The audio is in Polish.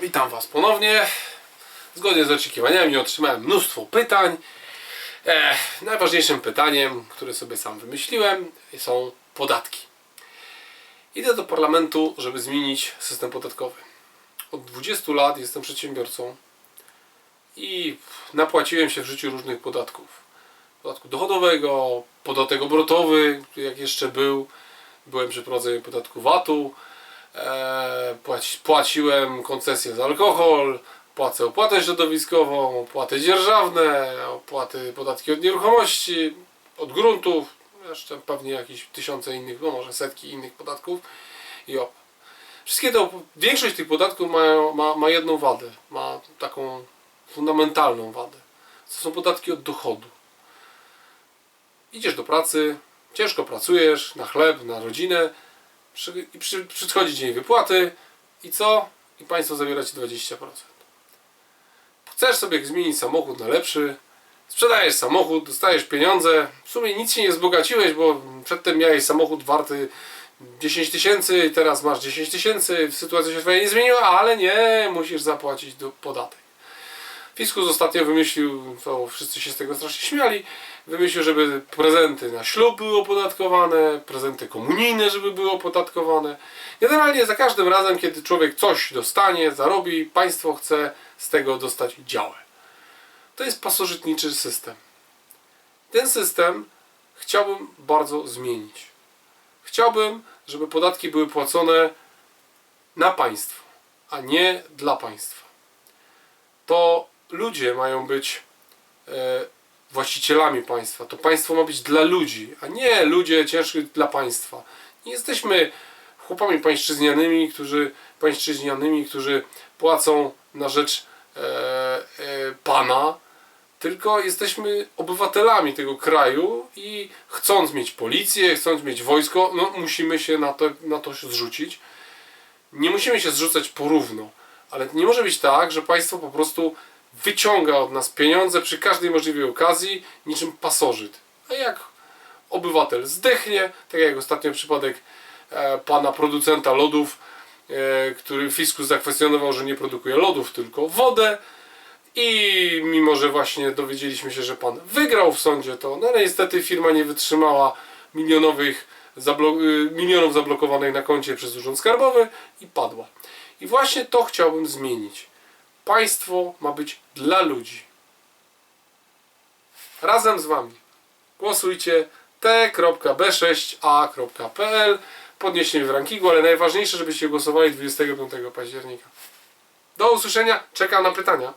Witam Was ponownie. Zgodnie z oczekiwaniami otrzymałem mnóstwo pytań. E, najważniejszym pytaniem, które sobie sam wymyśliłem, są podatki. Idę do parlamentu, żeby zmienić system podatkowy. Od 20 lat jestem przedsiębiorcą i napłaciłem się w życiu różnych podatków. Podatku dochodowego, podatek obrotowy, jak jeszcze był. Byłem przy prowadzeniu podatku VAT-u. E, płaci, płaciłem koncesję za alkohol, płacę opłatę środowiskową, opłaty dzierżawne, opłaty, podatki od nieruchomości, od gruntów, jeszcze pewnie jakieś tysiące innych, no może setki innych podatków i op. Wszystkie to, większość tych podatków ma, ma, ma jedną wadę, ma taką fundamentalną wadę. To są podatki od dochodu. Idziesz do pracy, ciężko pracujesz na chleb, na rodzinę, przy, i przy, przychodzi dzień wypłaty i co? I państwo zabiera ci 20%. Chcesz sobie zmienić samochód na lepszy, sprzedajesz samochód, dostajesz pieniądze, w sumie nic się nie wzbogaciłeś, bo przedtem miałeś samochód warty 10 tysięcy teraz masz 10 tysięcy, sytuacja się twoja nie zmieniła, ale nie, musisz zapłacić podatek. Fiskus ostatnio wymyślił, to wszyscy się z tego strasznie śmiali, wymyślił, żeby prezenty na ślub były opodatkowane, prezenty komunijne, żeby były opodatkowane. Generalnie za każdym razem, kiedy człowiek coś dostanie, zarobi, państwo chce z tego dostać działę. To jest pasożytniczy system. Ten system chciałbym bardzo zmienić. Chciałbym, żeby podatki były płacone na państwo, a nie dla państwa to ludzie mają być e, właścicielami państwa. To państwo ma być dla ludzi, a nie ludzie ciężki dla państwa. Nie jesteśmy chłopami pańszczyznianymi, którzy, pańszczyźnianymi, którzy płacą na rzecz e, e, pana, tylko jesteśmy obywatelami tego kraju i chcąc mieć policję, chcąc mieć wojsko, no musimy się na to, na to zrzucić. Nie musimy się zrzucać porówno, ale nie może być tak, że państwo po prostu wyciąga od nas pieniądze przy każdej możliwej okazji, niczym pasożyt. A jak obywatel zdechnie, tak jak ostatnio przypadek e, pana producenta lodów, e, który fiskus zakwestionował, że nie produkuje lodów, tylko wodę. I mimo, że właśnie dowiedzieliśmy się, że pan wygrał w sądzie, to no niestety firma nie wytrzymała milionowych zablo- y, milionów zablokowanych na koncie przez Urząd Skarbowy i padła. I właśnie to chciałbym zmienić. Państwo ma być dla ludzi. Razem z Wami. Głosujcie t.b6a.pl Podnieście mnie w rankingu, ale najważniejsze, żebyście głosowali 25 października. Do usłyszenia. Czekam na pytania.